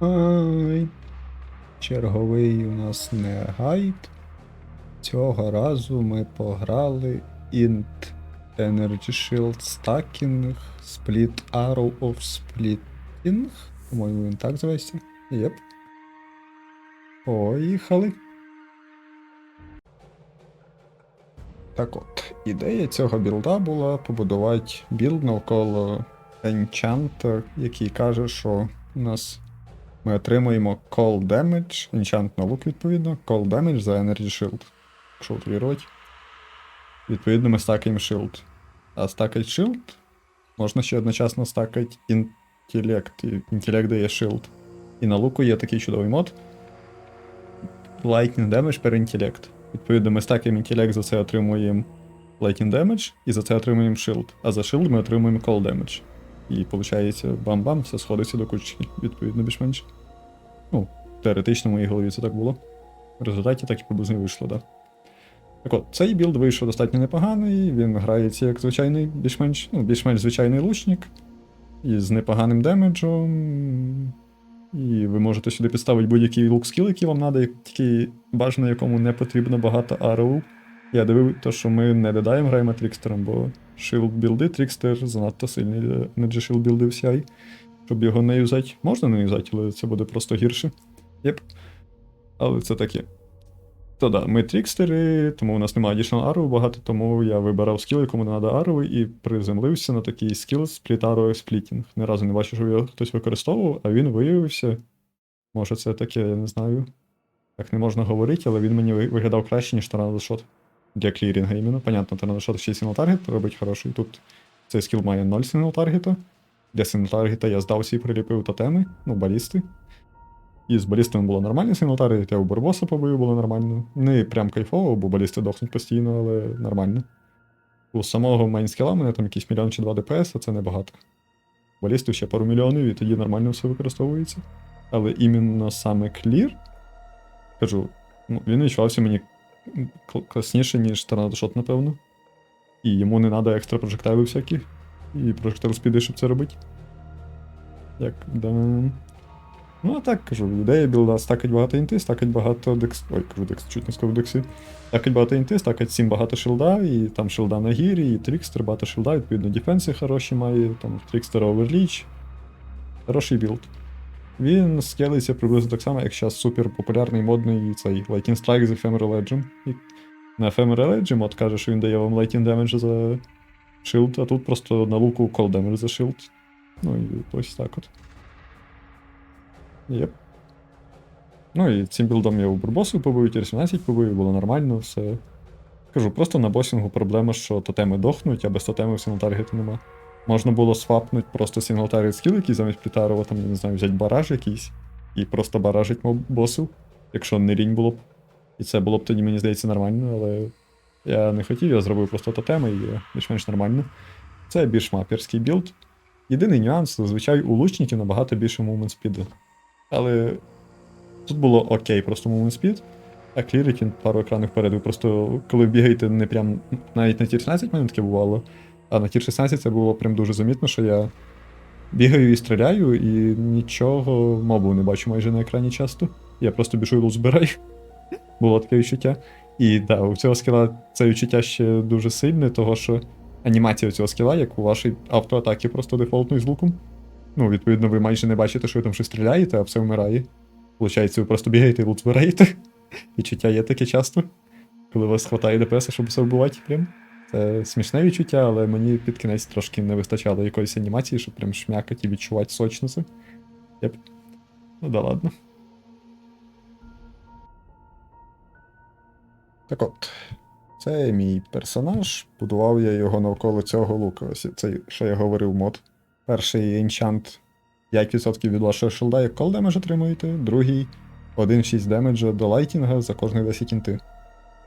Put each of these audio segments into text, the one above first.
Ай. Черговий у нас не гайд. Цього разу ми пограли Int Energy Shield Stacking Split Arrow of Splitting. По-моєму, він так зветься. Єп. Поїхали. Так от, ідея цього білда була побудувати білд навколо Enchant, який каже, що у нас ми отримуємо Call Damage, Enchant на лук, відповідно, Call Damage за Energy Shield. Якщо утворювати. Відповідно, ми стакаємо Shield. А стакать Shield можна ще одночасно стакати інтелект. І інтелект дає Shield. І на луку є такий чудовий мод. Lightning Damage per Intellect. Відповідно, ми стакаємо інтелект, за це отримуємо Lightning Damage, і за це отримуємо Shield. А за Shield ми отримуємо Call Damage. І виходить, бам-бам, все сходиться до кучки, відповідно, більш-менш. Ну, теоретично в моїй голові це так було. В результаті так і приблизно вийшло, так. Да. Так от, цей білд вийшов достатньо непоганий, він грається як звичайний, більш-менш, ну, більш-менш звичайний лучник, із непоганим демеджем. І ви можете сюди підставити будь-який лук скіл, який вам треба, тільки бажано, якому не потрібно багато арроw. Я дивив, то, що ми не додаємо граємо трікстером, бо shield білди трікстер занадто сильний для Energy білди в CI. Щоб його не юзати. Можна не юзати, але це буде просто гірше. Єп. Але це таке. То да, ми трікстери, тому у нас немає additional arrow багато, тому я вибирав скіл, якому не треба arrow, і приземлився на такий скіл Arrow Splitting. Ні разу не бачив, щоб його хтось використовував, а він виявився. Може, це таке, я не знаю. Так не можна говорити, але він мені виглядав краще, ніж Shot. Для клірінга іменно. Понятно, Tornado Shot ще сингл таргет робить хороший. Тут цей скіл має 0 сингл таргета. Для сингл таргета я здався і приліпив тотеми, ну, балісти. І з балістами було нормально сингл таргет, я у Барбоса побою було нормально. Не прям кайфово, бо балісти дохнуть постійно, але нормально. У самого мейнскіла у мене там якийсь мільйон чи два ДПС, а це небагато. Балістів ще пару мільйонів, і тоді нормально все використовується. Але іменно саме клір, кажу, ну, він відчувався мені класніше, ніж Торнадо напевно. І йому не треба екстра прожектайлів всяких. І прожектайл спіди, щоб це робити. Як, да. Ну, а так кажу, ідея білда стакать багато інти, стакать багато декс. Ой, кажу декс, чуть не сказав декси. Стакать багато інти, стакать 7 багато шилда, і там шилда на гірі, і трікстер багато шилда, відповідно, дефенси хороші має, там трікстер оверліч. Хороший білд. Він скелиться приблизно так само, як зараз супер популярний модний цей Lightning Strike з Ephemeral Edge. На Ephemeral Edge мод каже, що він дає вам Lightning Damage за shield, а тут просто на луку Cold Damage за shield. Ну і ось так от. Єп. Ну і цим білдом я у бурбосу побив, ті 18 побив, було нормально, все. Кажу, просто на босінгу проблема, що тотеми дохнуть, а без тотеми в синглтаргету нема. Можна було свапнути просто синглтаргет скіл, який замість плітарова, там, я не знаю, взяти бараж якийсь, і просто баражить босів, якщо не рінь було б. І це було б тоді, мені здається, нормально, але я не хотів, я зробив просто тотеми і більш-менш нормально. Це більш маперський білд. Єдиний нюанс, зазвичай у лучників набагато більше movement speed. Але тут було окей, просто movement speed, а клірить він пару екранів вперед. Ви просто коли бігаєте не прям навіть на тір 16 в мене таке бувало, а на тір 16 це було прям дуже замітно, що я бігаю і стріляю, і нічого мобу не бачу майже на екрані часто. Я просто біжу і лут збираю. Було таке відчуття. І да, у цього скіла це відчуття ще дуже сильне, того що анімація цього скіла, як у вашій автоатаки, просто дефолтної з луком. Ну, відповідно, ви майже не бачите, що ви там щось стріляєте, а все вмирає. Получається, ви просто бігаєте і лут збираєте. Відчуття є таке часто. Коли у вас хватає ДПС, щоб все вбивати прям. Це смішне відчуття, але мені під кінець трошки не вистачало якоїсь анімації, щоб прям шмякати і відчувати сочно це. Єп. Ну да ладно. Так от. Це мій персонаж. Будував я його навколо цього лука. Ось цей, що я говорив, мод. Перший енчант 5% від вашого шилда, як кол демедж отримуєте, другий 1,6 демеджа до лайтінга за кожних 10 інти.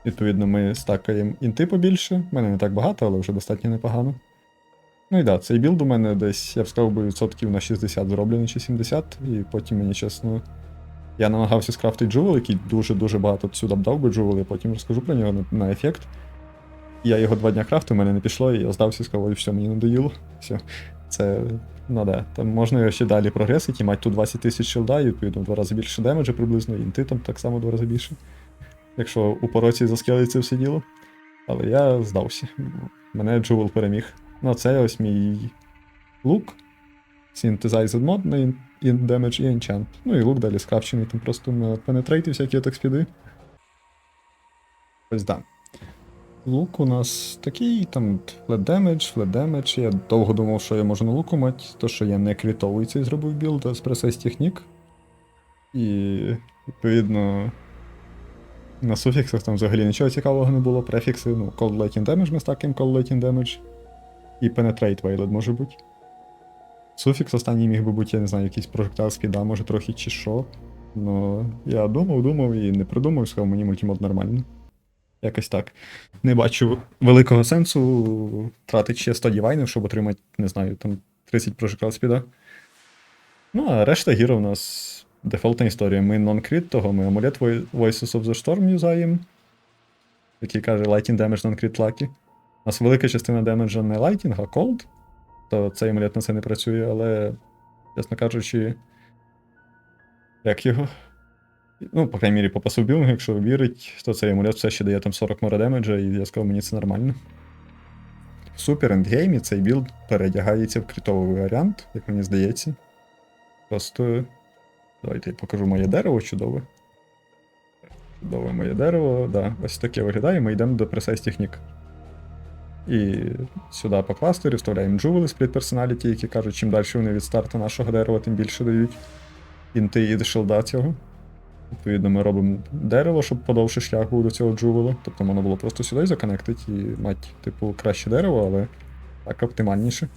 Відповідно, ми стакаємо інти побільше. У мене не так багато, але вже достатньо непогано. Ну і да, цей білд у мене десь, я б сказав би, відсотків на 60 зроблений чи 70, і потім мені чесно. Я намагався скрафтити джувел, який дуже-дуже багато сюди б дав би джувел, я потім розкажу про нього на, на ефект. Я його два дня крафтив, у мене не пішло, і я здався і сказав, «Ой, все, мені надоїло. Все. Це, ну да, там можна його ще далі прогресити, і мати тут 20 тисяч шилда, і відповідно два рази більше демеджа приблизно, інти там так само два рази більше. Якщо у пороці заскелить це все діло. Але я здався. Мене Джувел переміг. Ну, це ось мій лук. Synthesized mod на in, damage і enchant. Ну і лук далі скрафчений, там просто на penetrate і всякі так спіди. Ось да. Лук у нас такий, там flat damage, flat damage. Я довго думав, що я можу на луку мати, то що я не критовий цей зробив білд, а з Precise технік. І відповідно. На суфіксах там взагалі нічого цікавого не було. Префікси, ну, Cold Lightning Damage ми стакаємо Cold Lightning Damage. І Penetrate Veiled може бути. Суфікс останній міг би бути, я не знаю, якийсь прожектар спіда, може трохи чи що. Ну, я думав, думав і не придумав, сказав, мені мультимод нормально. Якось так. Не бачу великого сенсу тратити ще 100 дівайнів, щоб отримати, не знаю, там 30 прожектар спіда. Ну, а решта гіро у нас дефолтна історія. Ми нон-крит того, ми амулет Voices of the Storm юзаємо, який каже Lighting Damage non-crit lucky. У нас велика частина демеджа не Lighting, а Cold, то цей амулет на це не працює, але, чесно кажучи, як його. Ну, по крайній мірі, по пасу білингу, якщо вірить, то цей амулет все ще дає там 40 мора демеджа, і я сказав, мені це нормально. В супер ендгеймі цей білд передягається в критовий варіант, як мені здається. Просто Давайте я покажу моє дерево чудове. Чудове моє дерево, да, ось таке виглядає. Ми йдемо до Precise Technique. І сюди по кластері вставляємо джувели Split Personality, які кажуть, чим далі вони від старту нашого дерева, тим більше дають інти і шилда цього. Відповідно, ми робимо дерево, щоб подовший шлях був до цього джувела. Тобто можна було просто сюди законектити і мати, типу, краще дерево, але так оптимальніше.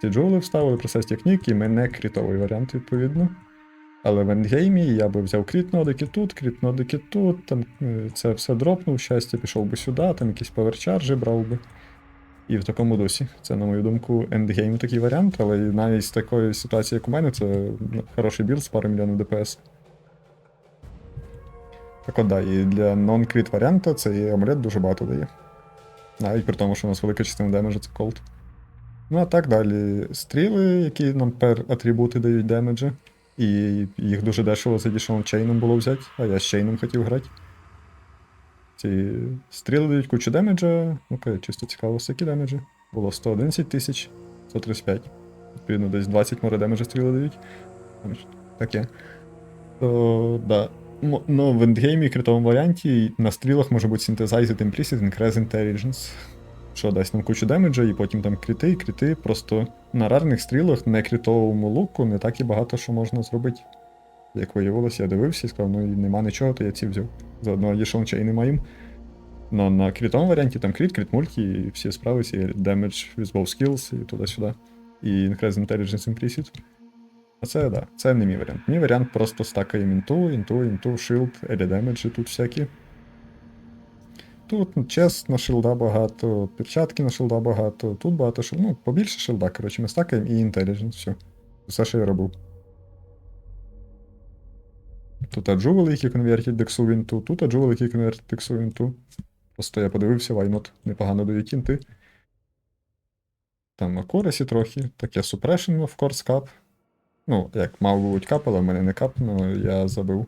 Ці джувели вставили Precise Technique, і ми не крітовий варіант, відповідно. Але в ендгеймі я би взяв кріт нодики тут, кріт нодики тут, там е, це все дропнув, щастя, пішов би сюди, там якісь поверчарджі брав би. І в такому дусі. Це, на мою думку, ендгейм такий варіант, але навіть з такої ситуації, як у мене, це ну, хороший білд з пару мільйонів ДПС. Так от, да, і для нон-кріт варіанта цей амулет дуже багато дає. Навіть при тому, що у нас велика частина демеджа це колд. Ну а так далі. Стріли, які нам пер атрибути дають демеджа. І їх дуже дешево за дешевим чейном було взяти, а я з чейном хотів грати. Ці стріли дають кучу демеджа. Ну-ка, чисто цікаво, скільки демеджа. Було 111 тисяч, 135. Відповідно, десь 20 море демеджа стріли дають. Таке. То, да. Ну, в ендгеймі критовому варіанті на стрілах може бути Synthesized Implicit Increase Intelligence. Що дасть нам кучу демеджа, і потім там кріти, кріти. Просто на рарних стрілах, не крітовому луку, не так і багато що можна зробити. Як виявилося, я дивився і сказав, ну і нема нічого, то я ці взяв. Заодно Additional Chain маємо. Но на крітовому варіанті там кріт, кріт мульті, і всі справи, і with both skills, і туди-сюди. І Increase Intelligence Implicit. А це, да, це не мій варіант. Мій варіант просто стакаємо інту, інту, інту, shield, елі демеджі тут всякі. Тут ну, чест на шилда багато, перчатки на шилда багато, тут багато шилда. Ну, побільше шилда, коротше, ми стакаємо і інтелідженс, все. Все, що я робив. Тут аджували, які конвертять дексу в інту, тут аджували, які конвертять дексу в інту. Просто я подивився, вайнот непогано дають інти. Там акурасі трохи, таке suppression в course кап. Ну, як мав би бути кап, але в мене не кап, ну я забив,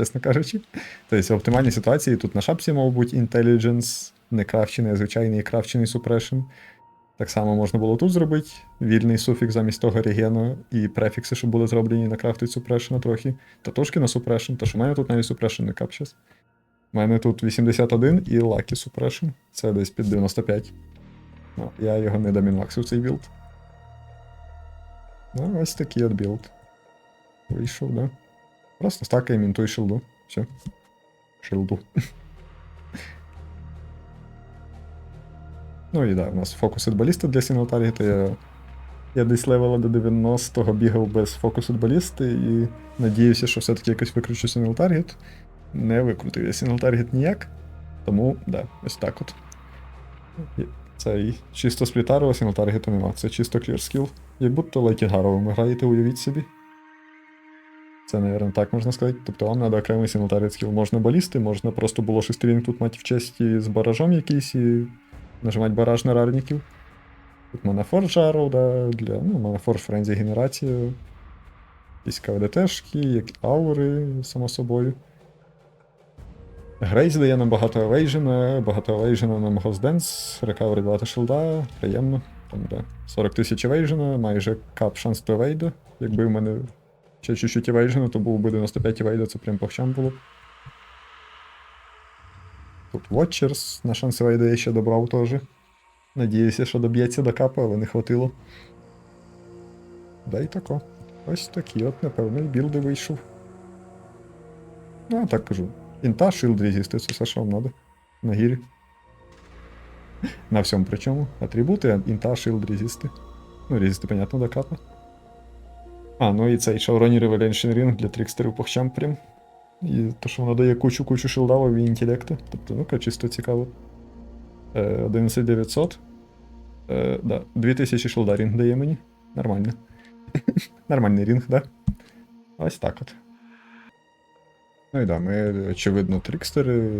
чесно кажучи. Тобто в оптимальній ситуації тут на шапці мав бути intelligence, не крафчений, а звичайний крафчений suppression. Так само можна було тут зробити вільний суфікс замість того регену і префікси, щоб були зроблені на крафтить suppression трохи. Татушки на suppression, то що в мене тут навіть suppression не кап щас. У мене тут 81 і Lucky suppression. Це десь під 95. Ну, я його не домінмаксив цей білд. Ну, ось такий от білд. Вийшов, да. Просто стакаємо інту і шилду. Все. Шилду. ну і да, у нас фокус балісти для сінглтаргета. Я, я десь левела до 90-го бігав без фокусу балісти і надіявся, що все-таки якось викручу сінглтаргет. Не викрутив я сінглтаргет ніяк. Тому, да, ось так от. Це і чисто сплітарова сінглтаргету нема, це чисто clear skill. Як будто лайтінгаровим граєте, уявіть собі. Це, мабуть, так можна сказати. Тобто вам треба окремий симултаріт скіл. Можна балісти, можна просто було шестерінг тут мати в честі з баражом якийсь і нажимати бараж на рарників. Тут Манафорж Arrow, да, для, ну, Манафорж Френзі генерація. Якісь КВДТшки, аури, само собою. Грейс дає нам багато евейжена, багато евейжена нам Госденс, рекавері багато шилда, приємно. Там, да, 40 тисяч евейжена, майже кап шанс до евейда. Якби в мене ще чуть-чуть евейжена, то був би 95 евейда, це прям похчам було. Тут Watchers на шанс евейда я ще добрав теж. Надіюся, що доб'ється до капа, але не хватило. Да й тако. Ось такий от, напевно, і білди вийшов. Ну, а так кажу. Інта, шилд резисти, це все, що вам надо. На гірі. На всьому причому. Атрибути, інта, шилд, резисти. Ну, резисти, понятно, до капа. А, ну і цей Шауроні Revelation Ring для трикстерів похчам прям. І то, що воно дає кучу-кучу шилдавів і інтелекту. Тобто, ну-ка, чисто цікаво. Е, 11900. Е, да, 2000 шилда рінг дає мені. Нормально. Нормальний рінг, да? Ось так от. Ну і да, ми, очевидно, трикстери,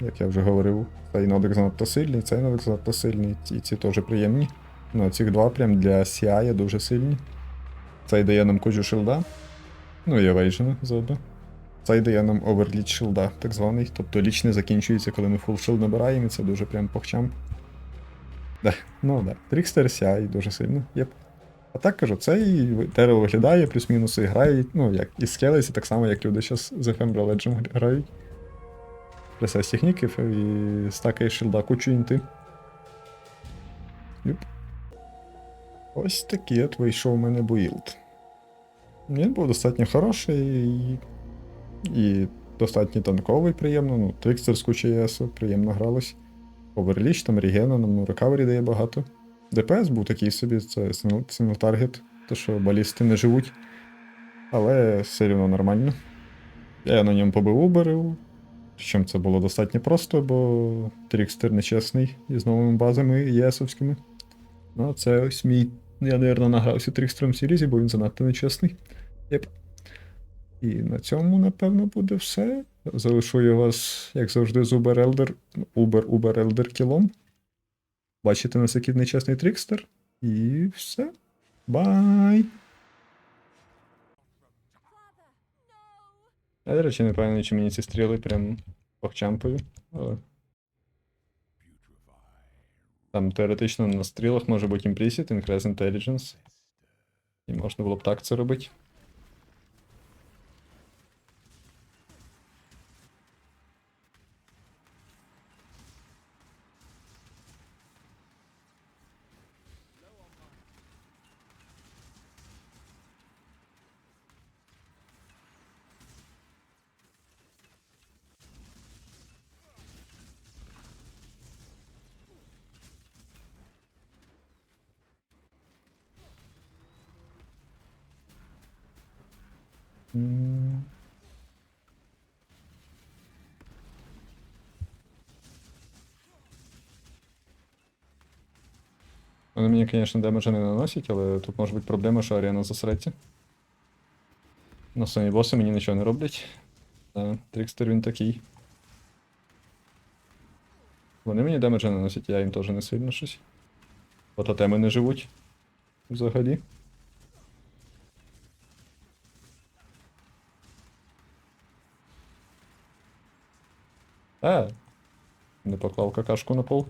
як я вже говорив, цей нодик занадто сильний, цей нодик занадто сильний, і ці теж приємні. Ну, цих два прям для CI дуже сильні. Цей дає нам кучу шилда. Ну і евейжена заодно. Цей дає нам оверліч шилда, так званий. Тобто ліч не закінчується, коли ми фул шилд набираємо, і це дуже прям похчам. Да, ну да. Трикстер CI дуже сильно, єп. А так кажу, цей дерево виглядає, плюс-мінус і грає, ну, як і скелесі, так само, як люди зараз з Ephemeral Legend грають. Пресес техніки і стакає шилда кучу інти. Юп. Ось такий от вийшов у мене буїлд. Він був достатньо хороший і, і достатньо танковий, приємно. Ну, Трикстер з кучою ЄСу, приємно гралось. Оверліч, там регена, нам ну, рекавері дає багато. ДПС був такий собі, це сингл таргет, то що балісти не живуть. Але все рівно нормально. Я на ньому побив уберив. Причому це було достатньо просто, бо Трікстер нечесний із новими базами ЄСовськими. Ну, це ось мій. Я, напевно, награвся Трікстером в Сірізі, бо він занадто нечесний. Єп. І на цьому, напевно, буде все. Залишу я вас, як завжди, з Uber Elder, Uber, Uber Elder кілом. Бачите нас який нечесний трикстер. І все. Бай! Я, до речі, не певний, чи мені ці стріли прям похчампові, але. Там теоретично на стрілах може бути Implicit, Increase Intelligence. І можна було б так це робити. Вони мені, звісно, демеджа не наносять, але тут може бути проблема, що арена засереться. На самі боси мені нічого не роблять. Та, Трикстер він такий. Вони мені демеджа наносять, я їм теж не сильно щось. Бо тотеми не живуть. Взагалі. А. Не поклав какашку на пол.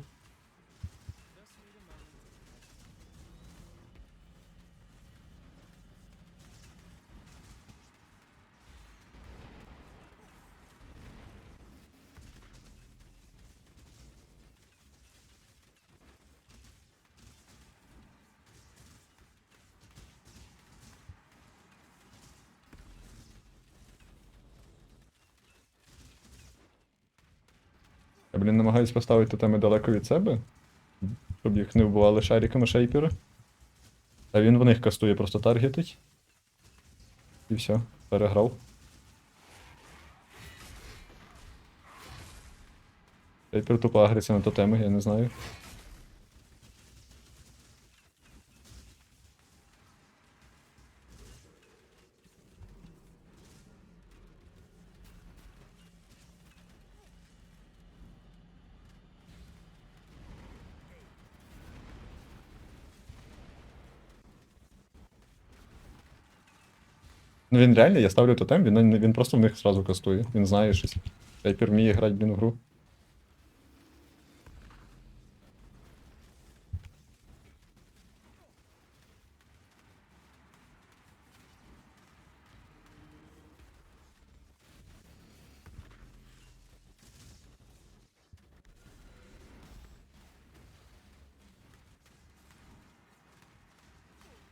Намагаюсь поставити теми далеко від себе, щоб їх не вбивали шариками шейпери. А він в них кастує, просто таргетить. І все, переграв. Шейпер тупо агриться на тотеми, я не знаю. Він реально, я ставлю тотем, він, він просто в них зразу кастує. Він знає щось. Шейпер вміє грати, блін, в гру.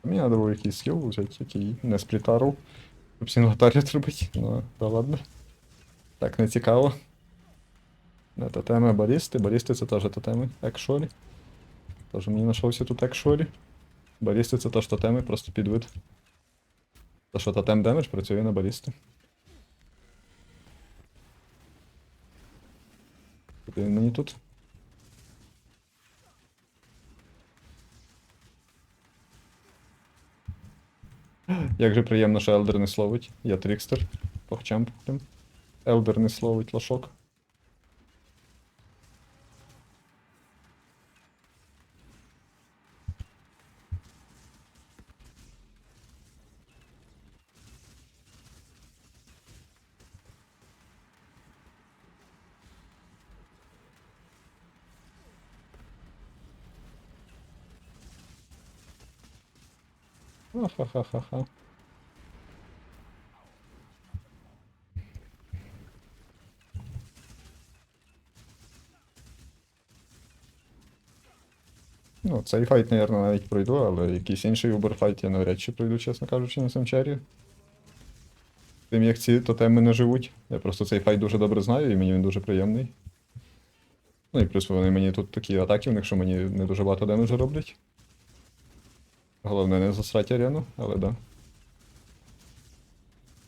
Мені треба якийсь скіл взяти, який не сплітару. Щоб сінглатарі зробити. Ну, да ладно. Так, не цікаво. Не тотеми балісти. Балісти це теж тотеми екшорі. Тож мені знайшовся тут екшорі. Балісти це теж тотеми, просто підвид. То що тотем демедж працює на балісти. Він мені тут? Як же приємно, що Елдер не словить. Я трікстер. Похчам. Елдер не словить лошок. Ха-ха-ха-ха-ха. Ну, цей файт, мабуть, навіть пройду, але якийсь інший уберфайт я навряд чи пройду, чесно кажучи, на Семчарі. Тим як ці тотеми не живуть. Я просто цей файт дуже добре знаю і мені він дуже приємний. Ну і плюс вони мені тут такі атаки, в них що мені не дуже багато демеджу роблять. Головне не засрати арену, але да.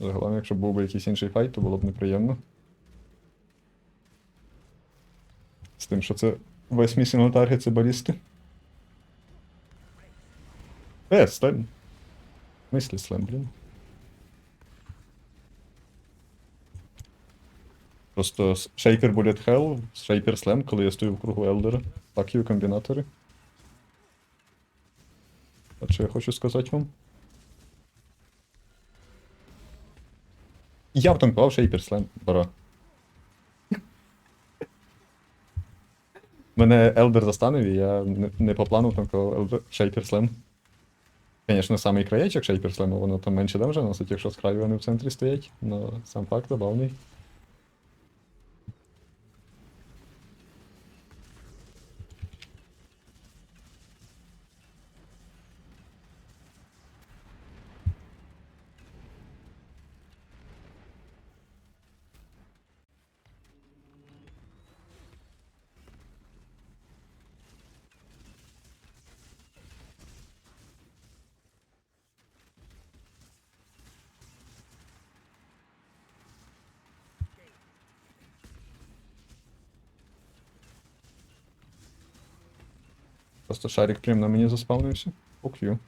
Загалом, якщо був би якийсь інший файт, то було б неприємно. З тим, що це весь мій синотаргет це балісти. Е, слем. В смислі слем, блін. Просто Shaker Bullet Hell, Shaker Slam, коли я стою в кругу Елдера. Так і комбінатори. Що я хочу сказати вам? Я втанкував Shaper Slam, пора. Мене Елдер застанив, і я не, по плану Elder- Shaper Slam. Звісно, самий краєчок Shaper воно там менше демжа носить, якщо з краю вони в центрі стоять, але сам факт забавний. Просто шарик прям на мені заспавнився. Ок'ю.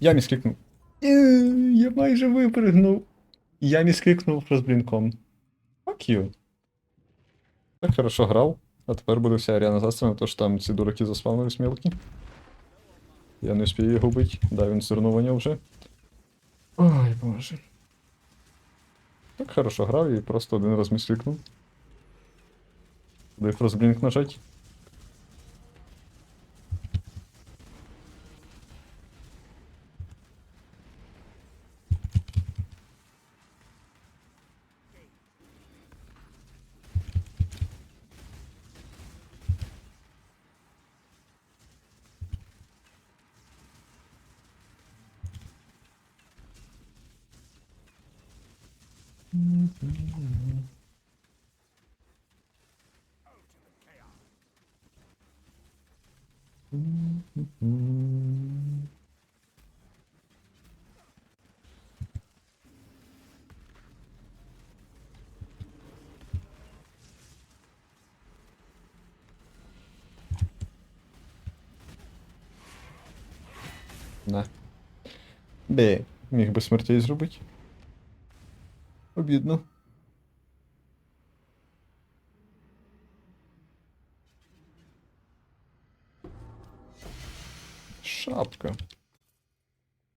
Я міскрикнув. Е, Я майже випригнув. Я міскрикнув з блінком. Fuck you. Так хорошо грав, а тепер буде вся арена застрана, то що там ці дураки заспавнились мелкі. Я не успію його бити. Да, він зернування вже. Ой, боже. Так хорошо грав і просто один раз міскрикнув. Куди фростблінк нажать. На. Бе, міг би смертей зробити. Обідно.